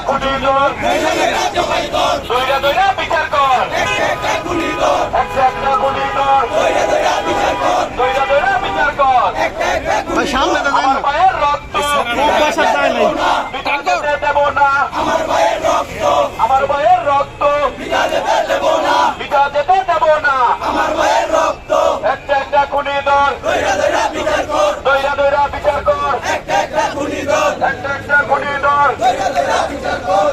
কুটি দর দইরা দইরা বিচার কর একটা দর দইরা দইরা বিচার কর ভাই সামনে তো পায়ের রক্ত নাই দেব না আমার পায়ের রক্ত আমার পায়ের রক্ত বিটা যেতে দেব না বিটা যেতে দেব না আমার পায়ের রক্ত একটা একটা খুনি দর দইরা দইরা বিচার কর দইরা দইরা বিচার কর একটা একটা খুনি দর একটা একটা খুনি দর দইরা দইরা বিচার কর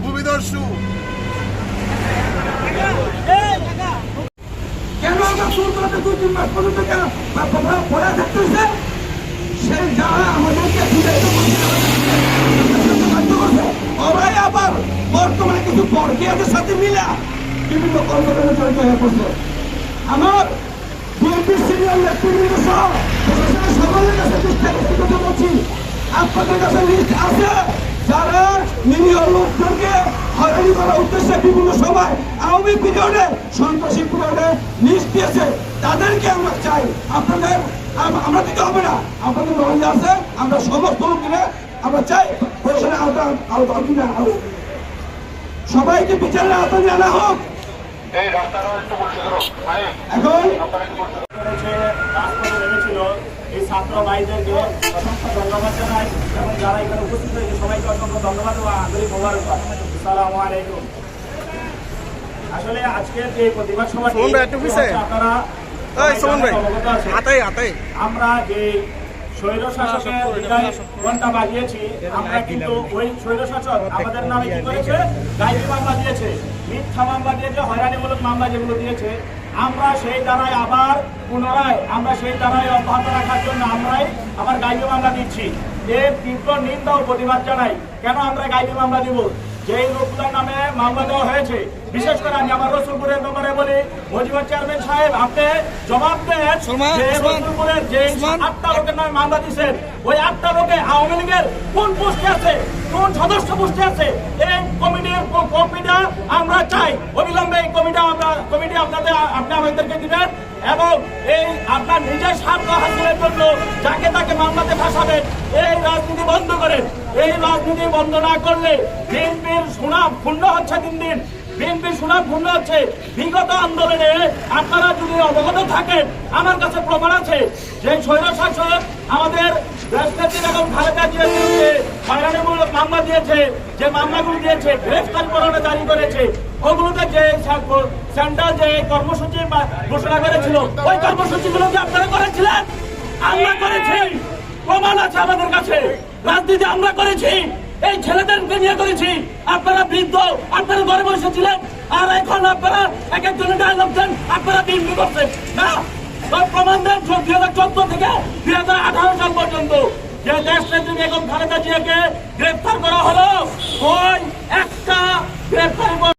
ভূমিদর্শু কেন আমরা বর্তমানে কিছু সাথে বিভিন্ন আমার বিএনপি সিনিয়র সকলের কাছে আপনাদের কাছে লিস্ট আছে, যারা নিরীহ লোকজনকে হয়রানি করার উদ্দেশ্যে বিভিন্ন সময় আওয়ামী পিরিয়ডে সন্ত্রাসী পিরিয়ডে লিস্ট দিয়েছে। তাদেরকে আমরা চাই। আপনাদের আমরা দিতে হবে না। আপনাদের নলেজ আছে আমরা সমস্ত লোকেরা আমরা চাই প্রশাসনের আওতা আওতা আওতা হোক। সবাইকে বিচারের আওতায় আনা হোক। এখন এই ছাত্র ভাইদেরকে অসংখ্য ধন্যবাদ জানাই এবং যারা এখানে উপস্থিত হয়েছে সবাইকে অসংখ্য ধন্যবাদ ও আন্তরিক মোবারক সালাম আলাইকুম। আসলে আজকের যে প্রতিবাদ সভা সুমন ভাই, একটু পিছে। আপনারা আমরা যে স্বৈর শাসকের ঘণ্টা বাজিয়েছি আমরা কিন্তু ওই স্বৈর শাসক আমাদের নামে কি করেছে? গাইবি মামলা দিয়েছে মিথ্যা মামলা দিয়েছে হয়রানিমূলক মামলা যেগুলো দিয়েছে। আমরা সেই দ্বারাই আবার পুনরায় আমরা সেই দ্বারাই অব্যাহত রাখার জন্য আমরাই আবার গাইবি মামলা দিচ্ছি। এর তীব্র নিন্দা ও প্রতিবাদ জানাই কেন আমরা গাইবি মামলা দিব? যেই লোকগুলোর নামে মামলা দেওয়া হয়েছে বিশেষ করে আমি আমার রসুলপুরের ব্যাপারে বলি মজিবর চেয়ারম্যান সাহেব আপনি জবাব দেন যে রসুলপুরের যে আটটা লোকের নামে মামলা দিচ্ছেন ওই আটটা লোকে আওয়ামী লীগের কোন পোস্টে আছে কোন সদস্য পোস্টে আছে? এই কমিটির কমিটা আমরা চাই। অবিলম্বে এই কমিটা আমরা কমিটি আপনাদের আপনি আমাদেরকে দিবেন। এবং এই আপনার নিজের স্বার্থ হাসিলের জন্য যাকে তাকে মামলাতে ফাঁসাবেন, এই রাজনীতি বন্ধ করেন। এই রাজনীতি বন্ধ না করলে বিএনপির সুনাম ক্ষুণ্ণ হচ্ছে দিন দিন। বিএনপির সুনাম ক্ষুণ্ণ হচ্ছে। বিগত আন্দোলনে আপনারা যদি অবগত থাকেন, আমার কাছে প্রমাণ আছে যে স্বৈর শাসক আমাদের রাষ্ট্রপতি এবং খালেদা জিয়ার বিরুদ্ধে মামলা দিয়েছে, যে মামলাগুলো দিয়েছে, গ্রেফতার পরোয়ানা জারি করেছে। ওগুলোতে যে সেন্ট্রাল যে কর্মসূচি ঘোষণা করেছিল, ওই কর্মসূচিগুলো কি আপনারা করেছিলেন? আমরা করেছি। প্রমাণ আছে আমাদের কাছে। রাজনীতি আমরা করেছি। এই ছেলেদেরকে নিয়ে করেছি। আপনারা বৃদ্ধ, আপনারা ঘরে বসেছিলেন। আর এখন আপনারা এক একজনের ডায়লগ দেন, আপনারা বিএনপি করছেন। না প্রমাণ দেন দুই হাজার চোদ্দ থেকে দুই হাজার আঠারো সাল পর্যন্ত। যে বেগম খালেদা জিয়াকে গ্রেফতার করা হলো ওই একটা গ্রেফতারি